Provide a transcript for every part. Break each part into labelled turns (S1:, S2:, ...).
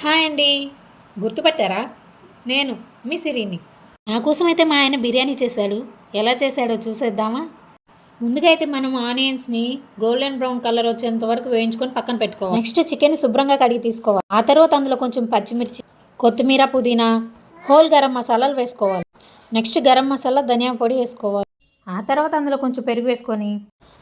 S1: Hi అండి. గుర్తుపట్టారా? నేను మీ సిరిని. నా కోసం అయితే మా ఆయన బిర్యానీ చేశాడు. ఎలా చేశాడో చూసేద్దామా? ముందుగా అయితే మనం ఆనియన్స్ని గోల్డెన్ బ్రౌన్ కలర్ వచ్చేంత వరకు వేయించుకొని పక్కన పెట్టుకోవాలి. నెక్స్ట్ చికెన్ శుభ్రంగా కడిగి తీసుకోవాలి. ఆ తర్వాత అందులో కొంచెం పచ్చిమిర్చి కొత్తిమీర పుదీనా హోల్ గరం మసాలాలు వేసుకోవాలి. నెక్స్ట్ గరం మసాలా ధనియా పొడి వేసుకోవాలి. ఆ తర్వాత అందులో కొంచెం పెరుగు వేసుకొని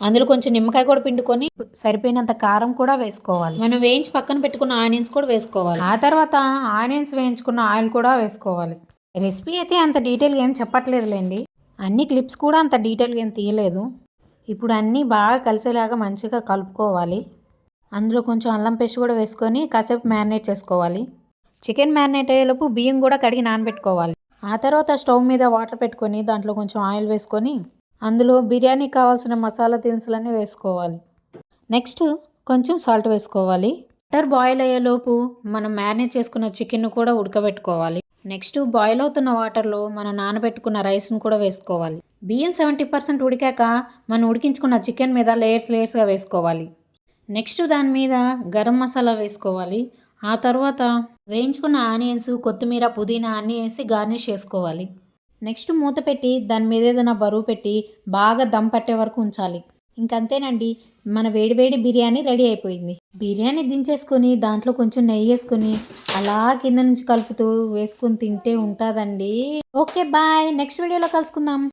S1: అందులో కొంచెం నిమ్మకాయ కూడా పిండుకొని సరిపోయినంత కారం కూడా వేసుకోవాలి. మనం వేయించి పక్కన పెట్టుకున్న ఆనియన్స్ కూడా వేసుకోవాలి. ఆ తర్వాత ఆనియన్స్ వేయించుకున్న ఆయిల్ కూడా వేసుకోవాలి. రెసిపీ అయితే అంత డీటెయిల్గా ఏం చెప్పట్లేదులేండి. అన్ని క్లిప్స్ కూడా అంత డీటెయిల్గా ఏం తీయలేదు. ఇప్పుడు అన్నీ బాగా కలిసేలాగా మంచిగా కలుపుకోవాలి. అందులో కొంచెం అల్లం పేస్ట్ కూడా వేసుకొని కాసేపు మ్యారినేట్ చేసుకోవాలి. చికెన్ మ్యారినేట్ అయ్యేలోపు బియ్యం కూడా కడిగి నానబెట్టుకోవాలి. ఆ తర్వాత స్టవ్ మీద వాటర్ పెట్టుకొని దాంట్లో కొంచెం ఆయిల్ వేసుకొని అందులో బిర్యానీ కావాల్సిన మసాలా దినుసులన్నీ వేసుకోవాలి. నెక్స్ట్ కొంచెం సాల్ట్ వేసుకోవాలి. బటర్ బాయిల్ అయ్యేలోపు మనం మ్యారినేట్ చేసుకున్న చికెన్ను కూడా ఉడకబెట్టుకోవాలి. నెక్స్ట్ బాయిల్ అవుతున్న వాటర్లో మనం నానబెట్టుకున్న రైస్ను కూడా వేసుకోవాలి. బియ్యం సెవెంటీ పర్సెంట్ ఉడికాక మనం ఉడికించుకున్న చికెన్ మీద లేయర్స్ లేయర్స్గా వేసుకోవాలి. నెక్స్ట్ దాని మీద గరం మసాలా వేసుకోవాలి. ఆ తర్వాత వేయించుకున్న ఆనియన్స్ కొత్తిమీర పుదీనా అన్నీ వేసి గార్నిష్ చేసుకోవాలి. నెక్స్ట్ మూత పెట్టి దాని మీద ఏదైనా బరువు పెట్టి బాగా దమ్ పట్టే వరకు ఉంచాలి. ఇంకంతేనండి మన వేడివేడి బిర్యానీ రెడీ అయిపోయింది. బిర్యానీ దించేసుకొని దాంట్లో కొంచెం నెయ్యి వేసుకొని అలా కింద నుంచి కలుపుతూ వేసుకొని తింటే ఉంటుందండి. Okay bye. నెక్స్ట్ వీడియోలో కలుసుకుందాం.